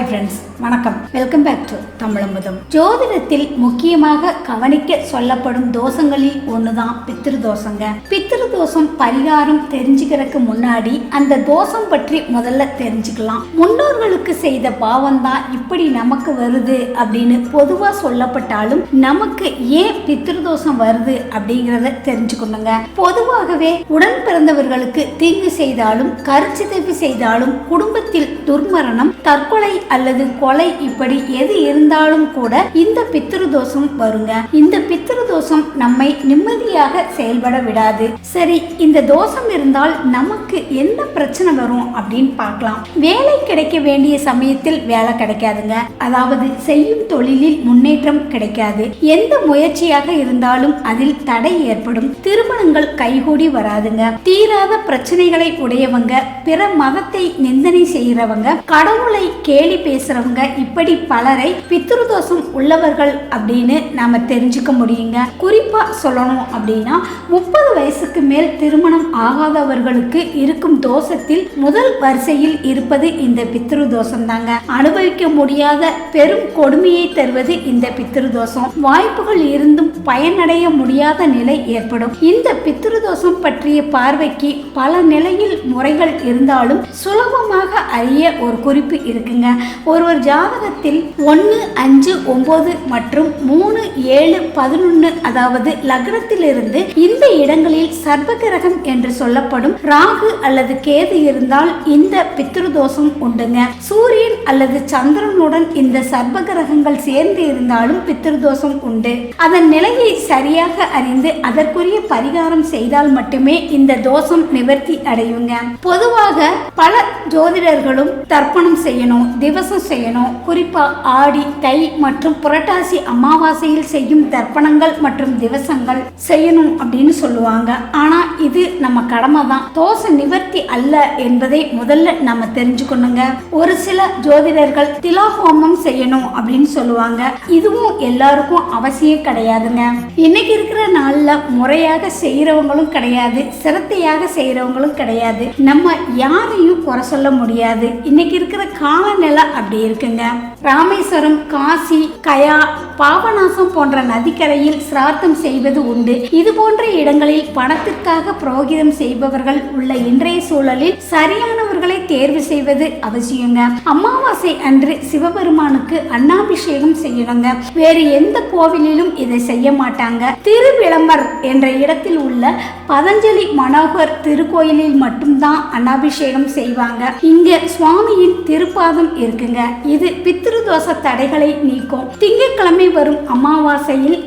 Hi friends வணக்கம். Welcome back to தமிழம்பதம். ஜோதிடத்தில் முக்கியமாக கவனிக்க சொல்லப்படும் தோஷங்களில் ஒண்ணுதான் பித்திரு தோஷங்க பித்திரு தோஷம் பரிகாரம் தெரிஞ்சுக்கிறதுக்கு முன்னாடி அந்த தோஷம் பற்றி முதல்ல தெரிஞ்சுக்கலாம். முன்னோர்களுக்கு செய்த பாவம் தான் இப்படி நமக்கு வருது அப்படின்னு பொதுவா சொல்லப்பட்டாலும் நமக்கு ஏன் பித்திரு தோஷம் வருது அப்படிங்கிறத தெரிஞ்சுக்கணுங்க. பொதுவாகவே உடன் பிறந்தவர்களுக்கு தீங்கு செய்தாலும் கருச்சிதைப்பு செய்தாலும் குடும்பத்தில் துர்மரணம் தற்கொலை அல்லது கொலை இப்படி எது இருந்தாலும் கூட இந்த பித்ரு தோஷம் வருங்க. இந்த தோஷம் நம்மை நிம்மதியாக செயல்பட விடாது. சரி இந்த தோஷம் இருந்தால் நமக்கு என்ன பிரச்சனை வரும் அப்படின்னு பார்க்கலாம். வேலை கிடைக்க வேண்டிய சமயத்தில் வேலை கிடைக்காதுங்க. அதாவது செய்யும் தொழிலில் முன்னேற்றம் கிடைக்காது. எந்த முயற்சியாக இருந்தாலும் அதில் தடை ஏற்படும். திருமணங்கள் கைகூடி வராதுங்க. தீராத பிரச்சனைகளை உடையவங்க பிற மதத்தை நிந்தனை செய்யறவங்க கடவுளை கேலி பேசுறவங்க இப்படி பலரை பித்ருதோஷம் உள்ளவர்கள் அப்படின்னு நாம தெரிஞ்சுக்க முடியுங்க. குறிப்பா சொல்லணும் அப்படின்னா முப்பது வயசுக்கு மேல் திருமணம் ஆகாதவர்களுக்கு இருக்கும் தோஷத்தில் முதல் வரிசையில் இருப்பது இந்த பித்ரு தோஷம் தாங்க. அனுபவிக்க முடியாத பெரும் கொடுமையை தருவது இந்த பித்ரு தோஷம். வாய்ப்புகள் இருந்தும் பயனடைய முடியாத நிலை ஏற்படும். இந்த பித்ரு தோஷம் பற்றிய பார்வைக்கு பல நிலையில் முறைகள் இருந்தாலும் சுலபமாக அறிய ஒரு குறிப்பு இருக்குங்க. ஒருவர் ஜாதகத்தில் ஒன்று அஞ்சு ஒம்பது மற்றும் மூணு ஏழு பதினொன்று அதாவது லக்னத்திலிருந்து இந்த இடங்களில் சர்வகிரகம் என்று சொல்லப்படும் ராகு அல்லது கேது இருந்தால் இந்த பித்ருதோஷம் உண்டுங்க. சூரியன் அல்லது சந்திரனுடன் இந்த சர்வகிரகங்கள் சேர்ந்து இருந்தாலும் பித்ருதோஷம் உண்டு. அதன் நிலையை சரியாக அறிந்து அதற்குரிய பரிகாரம் செய்தால் மட்டுமே இந்த தோஷம் நிவர்த்தி அடையுங்க. பொதுவாக பல ஜோதிடர்களும் தர்ப்பணம் செய்யணும் திவசம் செய்யணும். குறிப்பா ஆடி தை மற்றும் புரட்டாசி அமாவாசையில் செய்யும் தர்ப்பணங்கள் மற்றும் திவசங்கள் செய்யணும் அப்படின்னு சொல்லுவாங்க. ஆனா இது நம்ம கடமை தான் தோசை நிவர்த்தி அல்ல என்பதை முதல்ல நம்ம தெரிஞ்சுக்கணுங்க. ஒரு சில ஜோதிடர்கள் திலாஹோமம் செய்யணும் அப்படின்னு சொல்லுவாங்க. இதுவும் எல்லாருக்கும் அவசியம் கிடையாதுங்க. இன்னைக்கு இருக்கிற நாள்ல முறையாக செய்யறவங்களும் கிடையாது. சிரத்தையாக செய்யறவங்களும் கிடையாது. நம்ம யாரையும் குறை சொல்ல முடியாது. இன்னைக்கு இருக்கிற காலநிலை அப்படி இருக்குங்க. ராமேஸ்வரம் காசி கயா பாபநாசம் போன்ற நதிக்கரையில் சிரார்த்தம் செய்வது உண்டு. இது போன்ற இடங்களில் பணத்திற்காக புரோகிதம் செய்பவர்கள் உள்ள இன்றைய சூழலில் சரியானவர்களை தேர்வு செய்வது அவசியங்க. அமாவாசை அன்று சிவபெருமானுக்கு அன்னாபிஷேகம் செய்யணுங்க. வேறு எந்த கோவிலிலும் இதை செய்ய மாட்டாங்க. திருவிளம்பர் என்ற இடத்தில் உள்ள பதஞ்சலி மனோகர் திருக்கோயிலில் மட்டும்தான் அன்னாபிஷேகம் செய்வாங்க. இங்க சுவாமியின் திருப்பாதம் இருக்குங்க. இது பித்ருதோஷ தடைகளை நீக்கும். திங்கட்கிழமை வரும் அமாவாசையில்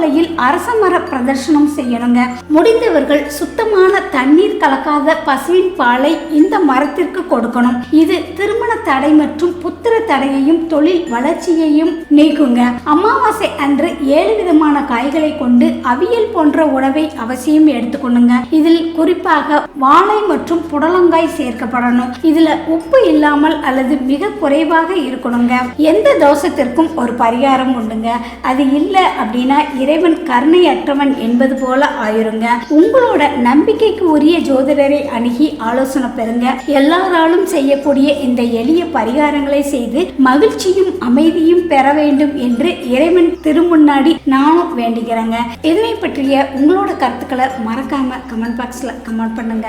அதிகாலையில் அரசமர பிரதர்ஷனம் செய்யணுங்க. முடிந்தவர்கள் சுத்தமான தண்ணீர் கலக்காத பசுவின் பாலை இந்த மரத்திற்கு கொடுக்கணும். இது திருமண தடை மற்றும் புத்திர தடையையும் தொழில் வளர்ச்சியையும் நீக்குங்க. அமாவாசை அன்று ஏழு விதமான காய்களை கொண்டு அவியல் போன்ற உணவை அவசியம் எடுத்துக்கணுங்க இதில் குறிப்பாக வாழை மற்றும் புடலங்காய் சேர்க்கப்படணும். இதுல உப்பு இல்லாமல் அல்லது மிக குறைவாக இருக்கணுங்க. எந்த தோஷத்திற்கும் ஒரு பரிகாரம் உண்டுங்க. அது இல்லை அப்படின்னா இறைவன் கருணையற்றவன் என்பது போல ஆயிருங்க. உங்களோட நம்பிக்கைக்கு உரிய ஜோதிடரை அணுகி ஆலோசனை பெறுங்க. எல்லாராலும் செய்யக்கூடிய இந்த எளிய பரிகாரங்களை செய்து மகிழ்ச்சியும் அமைதியும் பெற வேண்டும் என்று இறைவன் திருமுன்னாடி நானும் வேண்டிக்கிறேங்க இதனை பற்றிய உங்களோட கருத்துக்களை மறக்காம கமெண்ட் பாக்ஸ்ல கமெண்ட் பண்ணுங்க.